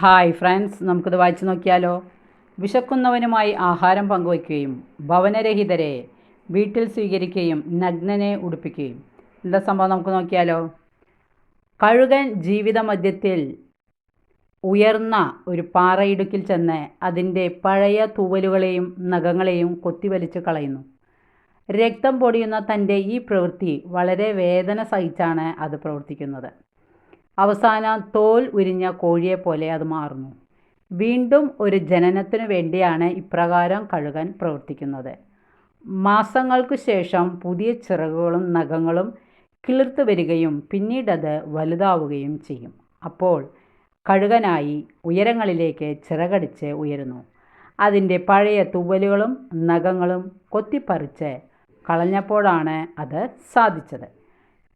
Hi friends നമുക്കിത് വായിച്ചു നോക്കിയാലോ? വിശക്കുന്നവനുമായി ആഹാരം പങ്കുവയ്ക്കുകയും ഭവനരഹിതരെ വീട്ടിൽ സ്വീകരിക്കുകയും നഗ്നനെ ഉടുപ്പിക്കുകയും. എന്താ സംഭവം നമുക്ക് നോക്കിയാലോ? കഴുകൻ ജീവിത മധ്യത്തിൽ ഉയർന്ന ഒരു പാറയിടുക്കിൽ ചെന്ന് അതിന്റെ പഴയ തൂവലുകളെയും നഖങ്ങളെയും കൊത്തിവലിച്ച് കളയുന്നു. രക്തം പൊടിയുന്ന തന്റെ ഈ പ്രവൃത്തി വളരെ വേദന സഹിച്ചാണ് അത് പ്രവർത്തിക്കുന്നത്. അവസാനം തോൽ ഉരിഞ്ഞ കോഴിയെ പോലെ അത് മാറുന്നു. വീണ്ടും ഒരു ജനനത്തിനു വേണ്ടിയാണ് ഇപ്രകാരം കഴുകൻ പ്രവർത്തിക്കുന്നത്. മാസങ്ങൾക്കു ശേഷം പുതിയ ചിറകുകളും നഖങ്ങളും കിളിർത്തു വരികയും പിന്നീടത് വലുതാവുകയും ചെയ്യും. അപ്പോൾ കഴുകനായി ഉയരങ്ങളിലേക്ക് ചിറകടിച്ച് ഉയരുന്നു. അതിന്റെ പഴയ തുവലുകളും നഖങ്ങളും കൊത്തിപ്പറിച്ച് കളഞ്ഞപ്പോഴാണ് അത് സാധിച്ചത്.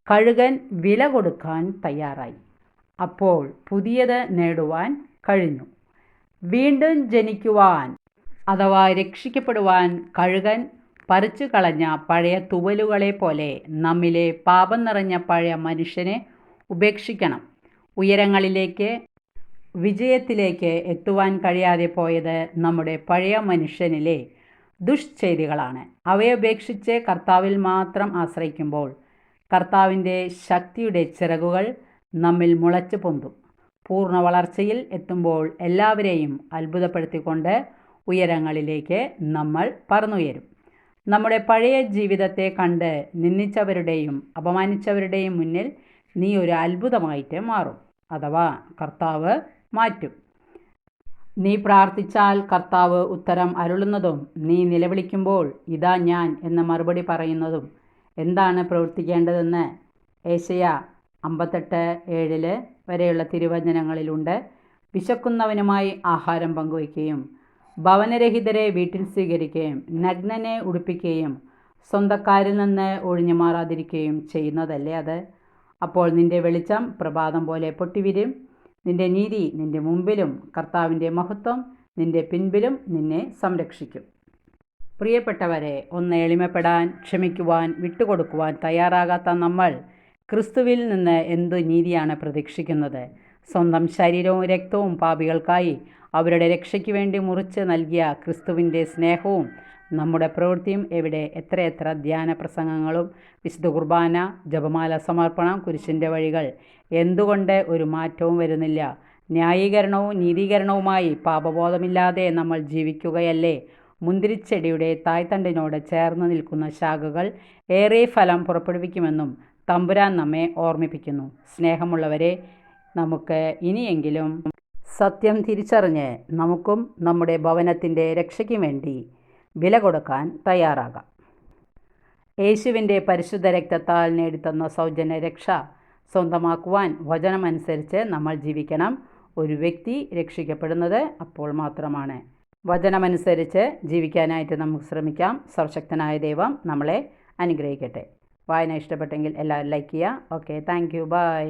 കഴുകൻ വില കൊടുക്കാൻ തയ്യാറായി. അപ്പോൾ പുതിയത് നേടുവാൻ കഴിഞ്ഞു. വീണ്ടും ജനിക്കുവാൻ അഥവാ രക്ഷിക്കപ്പെടുവാൻ കഴുകൻ പറിച്ചു കളഞ്ഞ പഴയ തുവലുകളെ പോലെ നമ്മിലെ പാപം നിറഞ്ഞ പഴയ മനുഷ്യനെ ഉപേക്ഷിക്കണം. ഉയരങ്ങളിലേക്ക് വിജയത്തിലേക്ക് എത്തുവാൻ കഴിയാതെ പോയത് നമ്മുടെ പഴയ മനുഷ്യനിലെ ദുഷ്ചെയ്തികളാണ് അവയെ ഉപേക്ഷിച്ച് കർത്താവിൽ മാത്രം ആശ്രയിക്കുമ്പോൾ കർത്താവിന്റെ ശക്തിയുടെ ചിറകുകൾ നമ്മിൽ മുളച്ചു പൊന്തും. പൂർണ വളർച്ചയിൽ എത്തുമ്പോൾ എല്ലാവരെയും അത്ഭുതപ്പെടുത്തിക്കൊണ്ട് ഉയരങ്ങളിലേക്ക് നമ്മൾ പറന്നുയരും. നമ്മുടെ പഴയ ജീവിതത്തെ കണ്ട് നിന്ദിച്ചവരുടെയും അപമാനിച്ചവരുടെയും മുന്നിൽ നീ ഒരു അത്ഭുതമായിട്ട് മാറും. അഥവാ കർത്താവ് മാറ്റും. നീ പ്രാർത്ഥിച്ചാൽ കർത്താവ് ഉത്തരം അരുളുന്നതും നീ നിലവിളിക്കുമ്പോൾ ഇതാ ഞാൻ എന്ന മറുപടി പറയുന്നതും എന്താണ് പ്രവർത്തിക്കേണ്ടതെന്ന് ഏഷ്യ അമ്പത്തെട്ട് ഏഴിൽ വരെയുള്ള തിരുവചനങ്ങളിലുണ്ട്. വിശക്കുന്നവനുമായി ആഹാരം പങ്കുവയ്ക്കുകയും ഭവനരഹിതരെ വീട്ടിൽ സ്വീകരിക്കുകയും നഗ്നനെ ഉടുപ്പിക്കുകയും സ്വന്തക്കാരിൽ നിന്ന് ഒഴിഞ്ഞു മാറാതിരിക്കുകയും ചെയ്യുന്നതല്ലേ അത്? അപ്പോൾ നിന്റെ വെളിച്ചം പ്രഭാതം പോലെ പൊട്ടിവിരും. നിന്റെ നീതി നിന്റെ മുമ്പിലും കർത്താവിന്റെ മഹത്വം നിന്റെ പിൻപിലും നിന്നെ സംരക്ഷിക്കും. പ്രിയപ്പെട്ടവരെ ഒന്ന് എളിമപ്പെടാൻ ക്ഷമിക്കുവാൻ വിട്ടുകൊടുക്കുവാൻ തയ്യാറാകാത്ത നമ്മൾ ക്രിസ്തുവിൽ നിന്ന് എന്തു നീതിയാണ് പ്രതീക്ഷിക്കുന്നത്? സ്വന്തം ശരീരവും രക്തവും പാപികൾക്കായി അവരുടെ രക്ഷയ്ക്ക് വേണ്ടി മുറിച്ച് നൽകിയ ക്രിസ്തുവിന്റെ സ്നേഹവും നമ്മുടെ പ്രവൃത്തിയും എവിടെ? എത്രയെത്ര ധ്യാന പ്രസംഗങ്ങളും വിശുദ്ധ കുർബാന ജപമാല സമർപ്പണം കുരിശിന്റെ വഴികൾ. എന്തുകൊണ്ട് ഒരു മാറ്റവും വരുന്നില്ല? ന്യായീകരണവും നീതീകരണവുമായി പാപബോധമില്ലാതെ നമ്മൾ ജീവിക്കുകയല്ലേ? മുന്തിരിച്ചെടിയുടെ തായ്തണ്ടിനോട് ചേർന്ന് നിൽക്കുന്ന ശാഖകൾ ഏറെ ഫലം പുറപ്പെടുവിക്കുമെന്നും തമ്പുരാൻ നമ്മെ ഓർമ്മിപ്പിക്കുന്നു. സ്നേഹമുള്ളവരെ നമുക്ക് ഇനിയെങ്കിലും സത്യം തിരിച്ചറിഞ്ഞ് നമുക്കും നമ്മുടെ ഭവനത്തിന്റെ രക്ഷയ്ക്കും വേണ്ടി വില കൊടുക്കാൻ തയ്യാറാകാം. യേശുവിന്റെ പരിശുദ്ധ രക്തത്താൽ നേടിത്തന്ന സൗജന്യ രക്ഷ സ്വന്തമാക്കുവാൻ വചനമനുസരിച്ച് നമ്മൾ ജീവിക്കണം. ഒരു വ്യക്തി രക്ഷിക്കപ്പെടുന്നത് അപ്പോൾ മാത്രമാണ്. വചനമനുസരിച്ച് ജീവിക്കാനായിട്ട് നമുക്ക് ശ്രമിക്കാം. സർവശക്തനായ ദൈവം നമ്മളെ അനുഗ്രഹിക്കട്ടെ. വായന ഇഷ്ടപ്പെട്ടെങ്കിൽ എല്ലാവരും ലൈക്ക് ചെയ്യുക. Okay thank you by